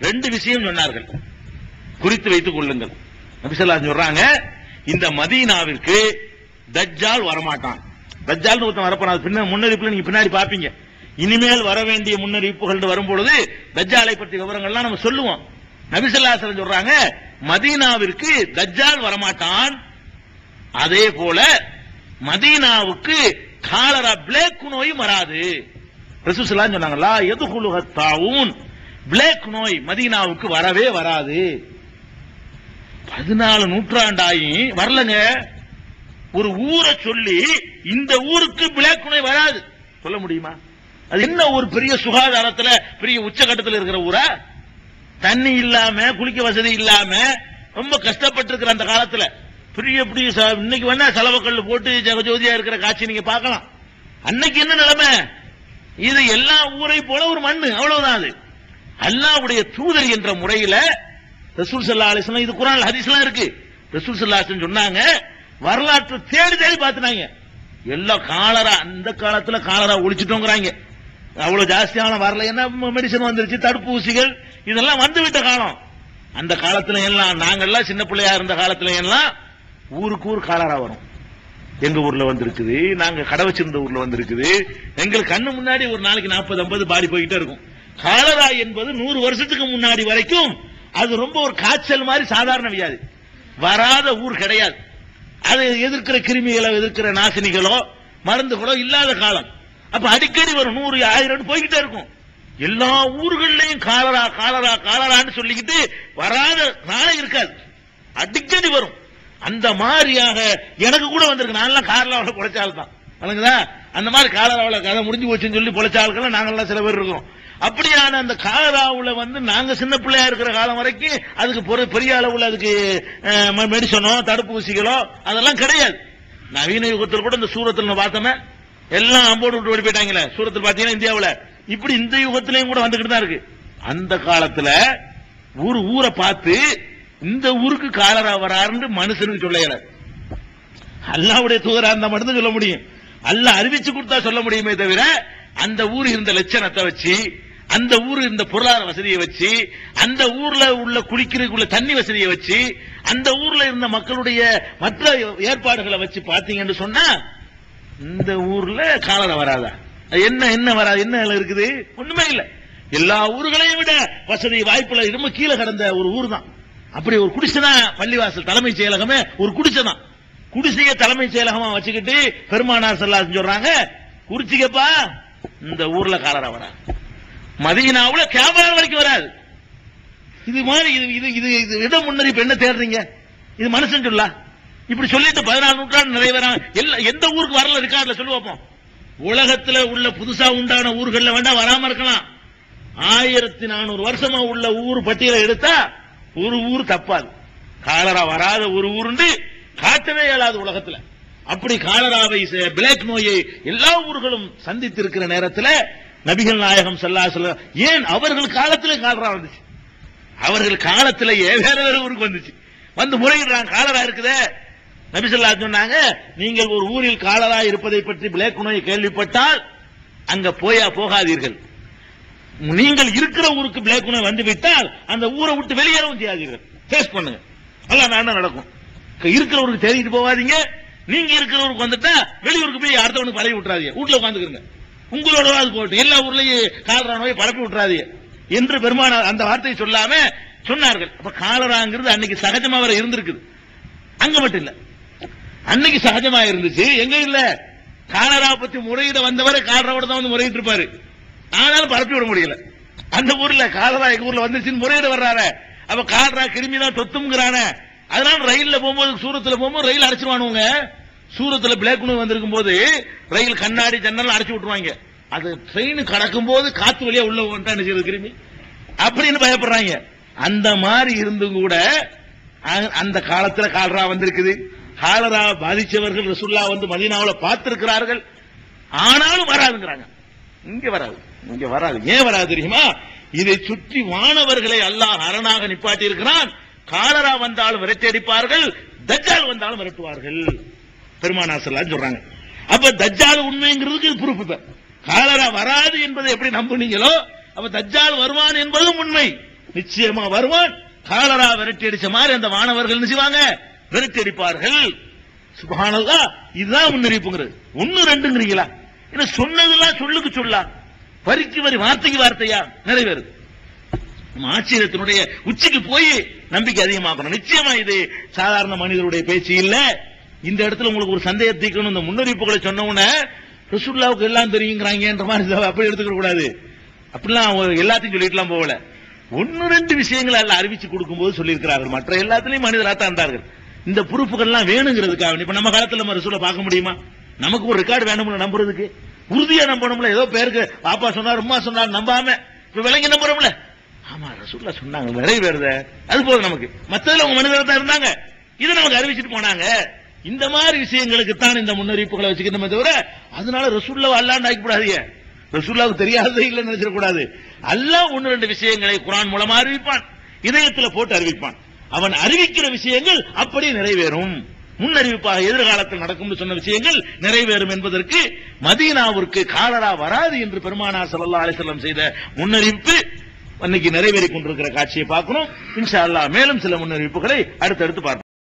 ரெண்டு விஷயம் சொன்னார்கள். குறித்து வைத்துக் கொள்ளுங்கள். நபிசல்லா சொல்றாங்க இந்த மதீனாவிற்கு தஜ்ஜால் வரமாட்டான். தஜ்ஜால் ஒருத்தன் வரப்போனா அது பின்ன முன்னறிப்புல நீங்க பின்னாடி பாப்பீங்க இனிமேல் வர வேண்டிய முன்னறிப்புகள் வரும்பொழுது தஜ்ஜாலை பற்றிய விவரங்கள்லாம் நம்ம சொல்லுவோம். நபிசல்லாசலம் சொல்றாங்க மதீனாவிற்கு தஜ்ஜால் வரமாட்டான். அதே போல மதீனாவுக்கு காலரா பிளேக் நோயும் வராது. ரசூசலாம் சொன்னாங்களா எதுகுலுகத்தாவும் பிளாக் நோய் மதீனாவுக்கு வரவே வராது. பதினாலு நூற்றாண்டாயி வரலங்க. ஒரு ஊரை சொல்லி இந்த ஊருக்கு பிளாக் நோய் வராது. சொல்ல முடியுமா? அது என்ன ஒரு பெரிய சுகாதாரத்துல பெரிய உச்சகட்டத்தில் இருக்கிற ஊரா? தண்ணி இல்லாம குளிக்க வசதி இல்லாம ரொம்ப கஷ்டப்பட்டு இருக்கிற அந்த காலத்துல. பெரிய பெரிய ச- இன்னைக்கு வேணா செலவுக்கல் போட்டு ஜெகஜோதியா இருக்கிற காட்சி நீங்க பார்க்கலாம். அன்னைக்கு என்ன நிலைமை? இது எல்லா ஊரை போல ஒரு மண்ணு. அவ்வளவுதான் அது. அல்லாவுடைய தூதர் என்ற முறையில ரசூல் சல்லா அலிஸ்லாம் இது குரான் ஹதீஸ்லாம் இருக்கு. ரசூல் சல்லா சொன்னாங்க வரலாற்று தேடி தேடி பார்த்துனாங்க. எல்லாம் காலரா அந்த காலத்துல காலரா ஒழிச்சிட்டோங்கிறாங்க. அவ்வளவு ஜாஸ்தியான வரல என்ன மெடிசன் வந்துருச்சு தடுப்பூசிகள் இதெல்லாம் வந்து விட்ட காலம். அந்த காலத்துல எல்லாம் நாங்கெல்லாம் சின்ன பிள்ளையா இருந்த காலத்துல எல்லாம் ஊருக்கு ஊர் காலரா வரும். எங்க ஊர்ல வந்திருக்குது நாங்க கடை வச்சிருந்த ஊர்ல வந்திருக்குது. எங்களுக்கு கண்ணு முன்னாடி ஒரு நாளைக்கு நாற்பது ஐம்பது பாடி போய்கிட்டே இருக்கும். காலரா என்பது நூறு வருஷத்துக்கு முன்னாடி வரைக்கும் அது ரொம்ப ஒரு காய்ச்சல் மாதிரி சாதாரண வியாதி. வராத ஊர் கிடையாது. அதை எதிர்க்கிற கிருமிகளோ எதிர்க்கிற நாசினிகளோ மருந்துகளோ இல்லாத காலம். அப்ப அடிக்கடி வரும். நூறு ஆயிரம் போய்கிட்டே இருக்கும். எல்லா ஊர்கள்லையும் காலரா காலரா காலரான்னு சொல்லிக்கிட்டு வராத நாளே இருக்காது. அடிக்கடி வரும். அந்த மாதிரியாக எனக்கு கூட வந்திருக்கு. நான்லாம் காலராவில் பொழைச்சால் தான் வணங்குதா? அந்த மாதிரி காலராவில் கதை முடிஞ்சு போச்சுன்னு சொல்லி பொழைச்ச ஆட்கள் நாங்கெல்லாம் சில பேர் இருக்கோம். அப்படியான அந்த காலராவுல வந்து நாங்க சின்ன பிள்ளையா இருக்கிற காலம் வரைக்கும் அதுக்கு பெரிய அளவுல அதுக்கு மெடிசனோ தடுப்பூசிகளோ அதெல்லாம் கிடையாது. நவீன யுகத்தில் கூட இந்த சூரத்தில் பார்த்தோமே எல்லாம் அம்போடு விட்டு ஓடி போயிட்டாங்களே. சூரத்தில் பாத்தீங்கன்னா இந்தியாவுல. இப்படி இந்த யுகத்திலையும் கூட வந்துகிட்டு தான் இருக்கு. அந்த காலத்துல ஒரு ஊரை பார்த்து இந்த ஊருக்கு காலரா வராருன்னு மனுஷனுக்கு சொல்ல அல்லாவுடைய தூதரா இருந்தா மட்டும் சொல்ல முடியும். அல்ல அறிவிச்சு கொடுத்தா சொல்ல முடியுமே தவிர அந்த ஊர் இருந்த லட்சணத்தை வச்சு அந்த ஊர் இந்த பொருளாதார வசதியை வச்சு அந்த ஊர்ல உள்ள குளிக்கிறதுக்குள்ள தண்ணி வசதியை வச்சு அந்த ஊர்ல இருந்த மக்களுடைய மற்ற ஏற்பாடுகளை வச்சு பாத்தீங்கன்னு சொன்னா இந்த ஊர்ல காலரை வராதா? என்ன என்ன வராது? என்ன இருக்குது? ஒண்ணுமே இல்ல. எல்லா ஊர்களையும் விட வசதி வாய்ப்புல ரொம்ப கீழே கிடந்த ஒரு ஊர் தான் அப்படி ஒரு குடிசைதான் பள்ளிவாசல் தலைமைச் செயலகமே ஒரு குடிசைதான். குடிசைய தலைமைச் செயலகமா வச்சுக்கிட்டு பெருமானார் செல்லாஸ் சொல்றாங்க குறிச்சிக்கப்பா இந்த ஊர்ல காலரா வராது. மதீனாவுல கேமரா வரைக்கும் வராது. இது மாதிரி இது இது இது இது இட முன்னறிப்பு என்ன தேடுறீங்க? இது மனுஷன் சொல்லா. இப்படி சொல்லிட்டு பதினாலு நூற்றாண்டு நிறைவேறான் எல்லா எந்த ஊருக்கு வரல இருக்காதுல சொல்லு பார்ப்போம் உலகத்துல உள்ள புதுசா உண்டான ஊர்கள்ல வேண்டாம் வராம இருக்கலாம். ஆயிரத்தி நானூறு வருஷமா உள்ள ஊர் பட்டியலை எடுத்தா ஒரு ஊர் தப்பாது. காலரா வராத ஒரு ஊருண்டு காட்டவே இயலாது உலகத்துல. அப்படி காலராவை பிளாக் நோயை எல்லா ஊர்களும் சந்தித்திருக்கிற நேரத்துல நபிகள் நாயகம் செல்லா அலைஹி ஏன் அவர்கள் காலத்திலே காலரா வந்துச்சு? அவர்கள் காலத்திலேயே வேற வேற ஊருக்கு வந்துச்சு. வந்து முறையிடுறாங்க. காலரா இருக்குதே. நபி ஸல்லல்லாஹு சொன்னாங்க நீங்கள் ஒரு ஊரில் காலரா இருப்பதை பற்றி பிளேக் நோய் கேள்விப்பட்டால் அங்க போயா போகாதீர்கள். நீங்கள் இருக்கிற ஊருக்கு பிளேக் நோய் வந்து விட்டால் அந்த ஊரை விட்டு வெளியேறவும் செய்யாதீர்கள். ஃபேஸ் பண்ணுங்க. எல்லாம் வேண்டாம் நடக்கும்? இருக்கிற ஊருக்கு போகாதீங்க. நீங்க இருக்கிற ஊருக்கு வந்துட்டா வெளியூருக்கு போய் அடுத்தவனுக்கு பழகி விட்டுறாதீங்க. வீட்டுல உட்காந்துக்கிறங்க உங்களோட அது போட்டு. எல்லா ஊர்லயும் காலரா நோயை பரப்பி விட்டுறாது என்று பெருமானார் அந்த வார்த்தையை சொல்லாம சொன்னார்கள். அப்ப காலராங்கிறது அன்னைக்கு சகஜமா வர இருந்திருக்குது. அங்க மட்டும் இல்ல. அன்னைக்கு சகஜமா இருந்துச்சு. எங்க இல்ல? காலரா பத்தி முறையிட வந்தவரை காலராவோட தான் வந்து முறையிட்டு இருப்பாரு. ஆனாலும் பரப்பி விட முடியல. அந்த ஊர்ல காலரா எங்க ஊர்ல வந்துச்சுன்னு முறையிட வர்றாரு. அப்ப காலரா கிருமி தான் தொத்துங்கிறானே அதனால ரயில்ல போகும்போது சூரத்துல போகும்போது ரயில் அடைச்சிருவானுங்க. சூரத்தில் பிளாக் வந்திருக்கும் போது ரயில் கண்ணாடி ஜன்னல் அடைச்சு விட்டுருவாங்க. அது ட்ரெயின் கடக்கும் போது காத்து வழியா உள்ள வந்துட்டா செய்யுது கிருமி? அப்படின்னு பயப்படுறாங்க. அந்த மாதிரி இருந்தும் கூட அந்த காலத்துல காலரா வந்திருக்குது. காலரா பாதிச்சவர்கள் ரசுல்லா வந்து மதீனாவுல பார்த்திருக்கிறார்கள். ஆனாலும் வராதுங்கிறாங்க. இங்க வராது. இங்க வராது. ஏன் வராது தெரியுமா? இதை சுற்றி வானவர்களை அல்லாஹ் அரணாக நிப்பாட்டி இருக்கிறான் காலரா வந்தாலும் விரட்டி அடிப்பார்கள். தஜால் வந்தாலும் விரட்டுவார்கள். பெருமானா சொல்றாங்க. அப்ப தஜ்ஜால் உண்மைங்கிறதுக்கு இது ப்ரூஃப் தான். காலரா வராது என்பதை எப்படி நம்புனீங்களோ அப்ப தஜ்ஜால் வருவான் என்பதும் உண்மை. நிச்சயமா வருவான். காலரா விரட்டி அடிச்ச மாதிரி அந்த மாணவர்கள் செய்வாங்க? விரட்டி அடிப்பார்கள். சுபானல்லா இதுதான் முன்னறிவிப்புங்கிறது. ஒன்னு ரெண்டுங்கிறீங்களா? என்ன சொன்னதெல்லாம் சொல்லுக்கு சொல்லா. வரிக்கு வரி வார்த்தைக்கு வார்த்தையா? நிறைவேறுது. நம்ம ஆச்சரியத்தினுடைய உச்சிக்கு போய் நம்பிக்கை அதிகமாக்கணும். நிச்சயமா இது சாதாரண மனிதருடைய பேச்சு இல்ல. இந்த இடத்துல உங்களுக்கு ஒரு சந்தேகம் தீர்க்கணும் இந்த முன்னறிவிப்புகளை சொன்ன உடனே ரசூல்லாவுக்கு எல்லாம் தெரியுங்கிறாங்கன்ற மாதிரி அப்படி எடுத்துக்க கூடாது. அப்படிலாம் அவங்க எல்லாத்தையும் சொல்லிட்டுலாம் போகல. ஒன்னு ரெண்டு விஷயங்களை எல்லாம் அறிவிச்சு கொடுக்கும்போது சொல்லியிருக்கிறார்கள். மற்ற எல்லாத்துலயும் மனிதராக தான் இருந்தார்கள். இந்த பொறுப்புகள்லாம் வேணுங்கிறதுக்காக இப்ப நம்ம காலத்துல நம்ம ரசூலை பார்க்க முடியுமா? நமக்கு ஒரு ரெக்கார்டு வேணும்னு நம்புறதுக்கு. உறுதியா நம்பணும்ல? ஏதோ பேருக்கு பாப்பா சொன்னார் அம்மா சொன்னார் நம்பாம இப்ப விளங்கி நம்புறோம்ல ஆமா ரசூல்லா சொன்னாங்க நிறைவேறுத. அது போதும் நமக்கு. மத்ததுல அவங்க மனிதர் தான் இருந்தாங்க. இதை நமக்கு அறிவிச்சிட்டு போனாங்க. இந்த மாதிரி விஷயங்களுக்கு தான் இந்த முன்னறிவிப்புகளை வச்சுக்கணுமே தவிர அதனால ரசூல்லாவை அல்லாண்டு ஆக்கிக்கூடாதீங்க ரசூல்லாவுக்கு தெரியாததே இல்லைன்னு நினைச்சிடக்கூடாது. அல்லாஹ் ஒன்னு ரெண்டு விஷயங்களை குரான் மூலமா அறிவிப்பான் இதயத்துல போட்டு அறிவிப்பான். அவன் அறிவிக்கிற விஷயங்கள் அப்படியே நிறைவேறும். முன்னறிவிப்பாக எதிர்காலத்தில் நடக்கும் சொன்ன விஷயங்கள் நிறைவேறும் என்பதற்கு மதீனாவிற்கு காலரா வராது என்று பெருமானார் சல்லா அலிசல்லம் செய்த முன்னறிவிப்பு அன்னைக்கு நிறைவேறி கொண்டிருக்கிற காட்சியை பார்க்கணும். இன்ஷா அல்லாஹ் மேலும் சில முன்னறிவிப்புகளை அடுத்தடுத்து பார்ப்போம்.